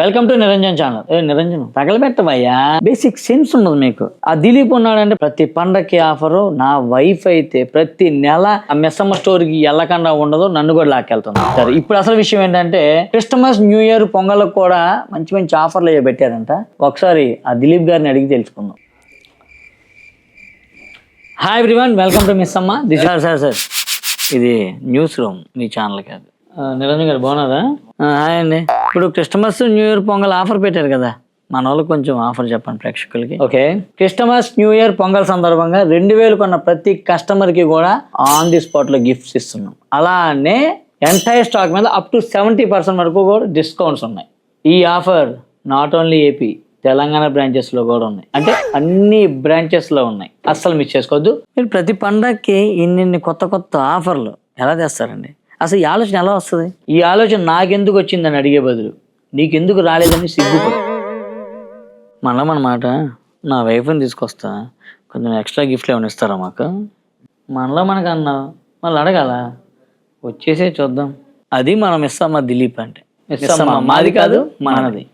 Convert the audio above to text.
Welcome to Niranjan channel ఏ నిరంజన్ తగలబెట్టవయ్యా? Basic sense ఉండదు మీకు. ఆ దిలీప్ ఉన్నాడంటే ప్రతి పండక్కి ఆఫరు నా వైఫ్ అయితే ప్రతి నెల ఆ మెస్సమ్మ స్టోర్కి వెళ్ళకుండా ఉండదు నన్ను కూడా లాక్కెళ్తుంది. సరే ఇప్పుడు అసలు విషయం ఏంటంటే క్రిస్టమస్ న్యూ ఇయర్ పొంగల్కి కూడా మంచి మంచి ఆఫర్లు అయ్యో పెట్టారంట. ఒకసారి ఆ దిలీప్ గారిని అడిగి తెలుసుకుందాం. Hi everyone welcome to miss అమ్మ దిస్ సార్ సార్ సార్ ఇది న్యూస్ రూమ్ మీ ఛానల్ కాదు నిరంజన్ గారు బాగున్నారా? హాయ్ అండి. ఇప్పుడు Christmas new year Pongal offer పెట్టారు కదా. మన వాళ్ళకి కొంచెం ఆఫర్ చెప్పండి ప్రేక్షకులకి. Okay. Christmas new year Pongal సందర్భంగా రెండు వేలు కొన్న ప్రతి కస్టమర్కి కూడా ఆన్ ది స్పాట్లో గిఫ్ట్స్ ఇస్తున్నాం. అలానే ఎంటైర్ స్టాక్ మీద అప్ టు సెవెంటీ పర్సెంట్ వరకు కూడా డిస్కౌంట్స్ ఉన్నాయి. ఈ offer not only AP Telangana బ్రాంచెస్లో కూడా ఉన్నాయి. అంటే అన్ని బ్రాంచెస్లో ఉన్నాయి. అస్సలు మిస్ చేసుకోవద్దు. మీరు ప్రతి పండగకి ఇన్నిన్ని కొత్త కొత్త ఆఫర్లు ఎలా తెస్తారండి? అసలు ఈ ఆలోచన ఎలా వస్తుంది? ఈ ఆలోచన నాకెందుకు వచ్చిందని అడిగే బదులు నీకెందుకు రాలేదని సిగ్గుపడు. మళ్ళా మన మాట నా వైఫ్ని తీసుకొస్తా కొంచెం ఎక్స్ట్రా గిఫ్ట్లు ఏమైనా ఇస్తారా మాకు? మనలో మనకు అన్నావు మళ్ళీ అడగాల? వచ్చేసే చూద్దాం. అది మనం ఇస్తామా దిలీప్ అంటే. ఇస్తామా మాది కాదు మనది.